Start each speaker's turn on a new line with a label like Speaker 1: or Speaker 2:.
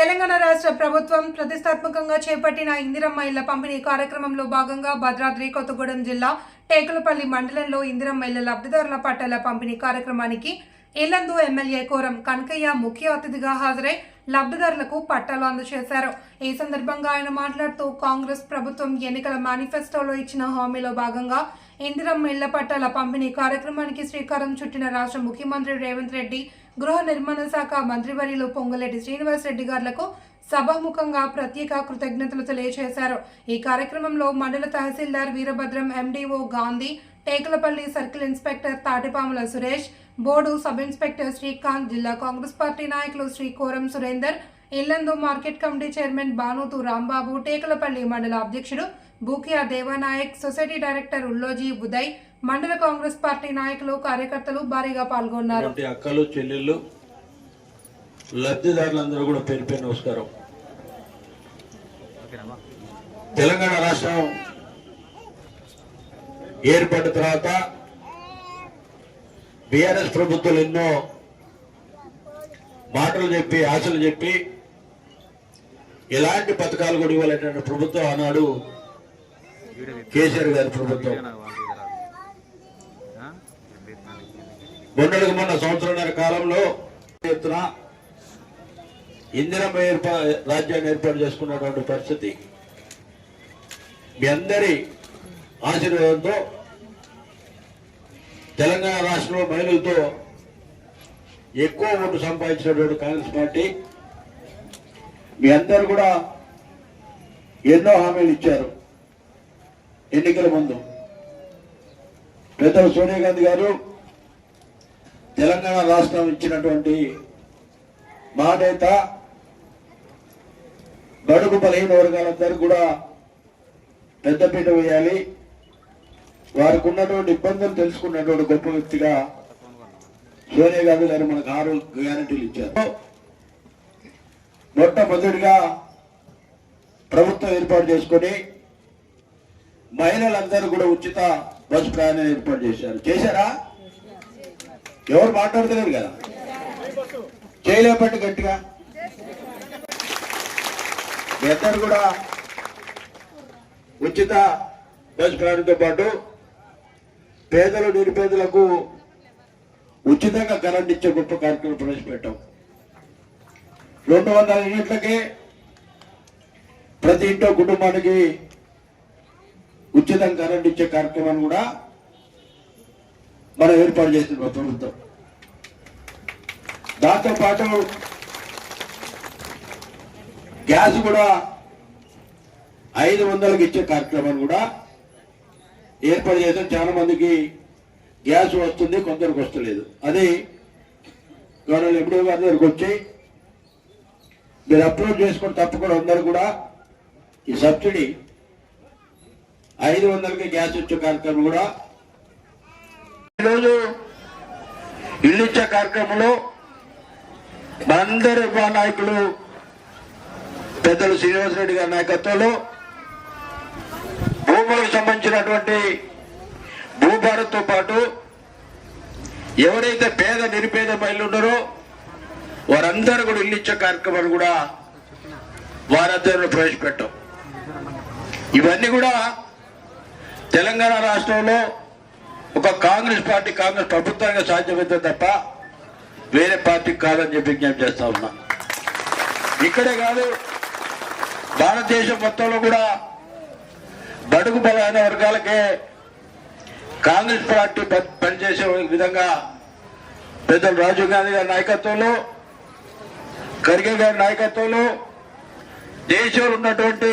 Speaker 1: తెలంగాణ రాష్ట్ర ప్రభుత్వం ప్రతిష్టాత్మకంగా చేపట్టిన ఇందిరమ్మ ఇళ్ళ పంపిణీ కార్యక్రమంలో భాగంగా భద్రాద్రి కొత్తగూడెం జిల్లా టేకులపల్లి మండలంలో ఇందిరమ్మ ఇళ్ళ లబ్ధిదారుల పట్టాల పంపిణీ కార్యక్రమానికి ఇల్లందు ఎమ్మెల్యే కోరం కనకయ్య ముఖ్య అతిథిగా హాజరై లబ్ధిదారులకు పట్టాలు అందజేశారు. ఈ సందర్భంగా ఆయన మాట్లాడుతూ కాంగ్రెస్ ప్రభుత్వం ఎన్నికల మేనిఫెస్టోలో ఇచ్చిన హామీలో భాగంగా ఇందిరమ్మ ఇళ్ళ పట్టాల పంపిణీ కార్యక్రమానికి శ్రీకారం చుట్టిన రాష్ట్ర ముఖ్యమంత్రి రేవంత్ రెడ్డి గృహ నిర్మాణ శాఖ మంత్రివర్యులు పొంగులేటి శ్రీనివాస్ రెడ్డి గారులకు సభాముఖంగా ప్రత్యేక కృతజ్ఞతలు తెలియజేశారు. ఈ కార్యక్రమంలో మండల తహసీల్దార్ Veerabhadram MDO Gandhi Tekulapalli circle inspector Tatipamula Suresh Bodu sub inspector Srikanth జిల్లా కాంగ్రెస్ పార్టీ నాయకులు Shri Koram Surender Yellandu market committee chairman Banothu Rambabu Tekulapalli మండల అధ్యక్షుడు బూకియా దేవానాయక్ సొసైటీ డైరెక్టర్ ఉల్లోజీ ఉదయ్ మండల కాంగ్రెస్ పార్టీ నాయకులు కార్యకర్తలు భారీగా పాల్గొన్నారు.
Speaker 2: అక్కలు చెల్లెళ్ళు లబ్ధిదారులందరూ కూడా పేరు పేరు నమస్కారం. తెలంగాణ రాష్ట్రం ఏర్పడిన తర్వాత బీఆర్ఎస్ ప్రభుత్వాలు ఎన్నో మాటలు చెప్పి ఆశలు చెప్పి ఎలాంటి పథకాలు కూడా ఇవ్వాలనే ప్రభుత్వం ఆనాడు కేసీఆర్ గారి ప్రభుత్వం. మొన్నటికి మొన్న సంవత్సరంన్నర కాలంలో ఎత్తున ఇందిరమ్మ ఏర్పా రాజ్యాన్ని ఏర్పాటు చేసుకున్నటువంటి పరిస్థితి. మీ అందరి ఆశీర్వాదంతో తెలంగాణ రాష్ట్రంలో మహిళలతో ఎక్కువ ఓటు సంపాదించినటువంటి కాంగ్రెస్ పార్టీ. మీ అందరు కూడా ఎన్నో హామీలు ఇచ్చారు. ఎన్నికల ముందు. పెద్దలు సోనియా గాంధీ గారు తెలంగాణ రాష్ట్రం ఇచ్చినటువంటి మాటేత బడుగు బలహీన వర్గాలందరూ కూడా పెద్దపీట వేయాలి. వారికి ఉన్నటువంటి ఇబ్బందులు తెలుసుకున్నటువంటి గొప్ప వ్యక్తిగా సోనియా గాంధీ గారు మనకు ఆరు గ్యారంటీలు ఇచ్చారు. మొట్టమొదటిగా ప్రభుత్వం ఏర్పాటు చేసుకొని మహిళలందరూ కూడా ఉచిత బస్సు ప్రయాణం ఏర్పాటు చేశారు. చేశారా? ఎవరు మాట్లాడతలేరు కదా? చేయలేపట్టు గట్టిగా. ఇద్దరు కూడా ఉచిత బస్ ప్రయాణంతో పాటు పేదలు నిరుపేదలకు ఉచితంగా కరెంట్ ఇచ్చే గొప్ప కార్యక్రమం ప్రవేశపెట్టాం. రెండు వందల యూనిట్లకి ప్రతి ఇంట్లో కుటుంబానికి ఉచితంగా కరెంట్ ఇచ్చే కార్యక్రమాన్ని కూడా మనం ఏర్పాటు చేస్తున్నాం ప్రభుత్వం. దాంతో పాటు గ్యాస్ కూడా ఐదు వందలకు ఇచ్చే కార్యక్రమాన్ని కూడా ఏర్పాటు చేసాం చాలా మందికి గ్యాస్ వస్తుంది కొందరికి వస్తలేదు. అది గవర్నర్ ఎండిఓ గారి దగ్గరికి వచ్చి మీరు అప్లోడ్ చేసుకుని తప్పకుండా అందరూ కూడా ఈ సబ్సిడీ ఐదు వందలకి గ్యాస్ వచ్చే కార్యక్రమం కూడా ఈరోజు ఇల్లు ఇచ్చే కార్యక్రమంలో మనందరి నాయకులు పెద్దలు శ్రీనివాసరెడ్డి గారి నాయకత్వంలో భూములకు సంబంధించినటువంటి భూభారత్తో పాటు ఎవరైతే పేద నిరుపేద మహిళలు ఉన్నారో వారందరూ కూడా ఇల్లు ఇచ్చే కార్యక్రమాలు కూడా వారందరూ ప్రవేశపెట్టాం. ఇవన్నీ కూడా తెలంగాణ రాష్ట్రంలో ఒక కాంగ్రెస్ పార్టీ కాంగ్రెస్ ప్రభుత్వానికి సాధ్యమైతే తప్ప వేరే పార్టీకి కాదని చెప్పి విజ్ఞప్తి చేస్తా ఉన్నా. ఇక్కడే కాదు భారతదేశం మొత్తంలో కూడా బడుగు బలైన వర్గాలకే కాంగ్రెస్ పార్టీ ప- పనిచేసే విధంగా పెద్దలు రాజీవ్ గాంధీ గారి నాయకత్వంలో ఖర్గే గారి నాయకత్వంలో దేశంలో ఉన్నటువంటి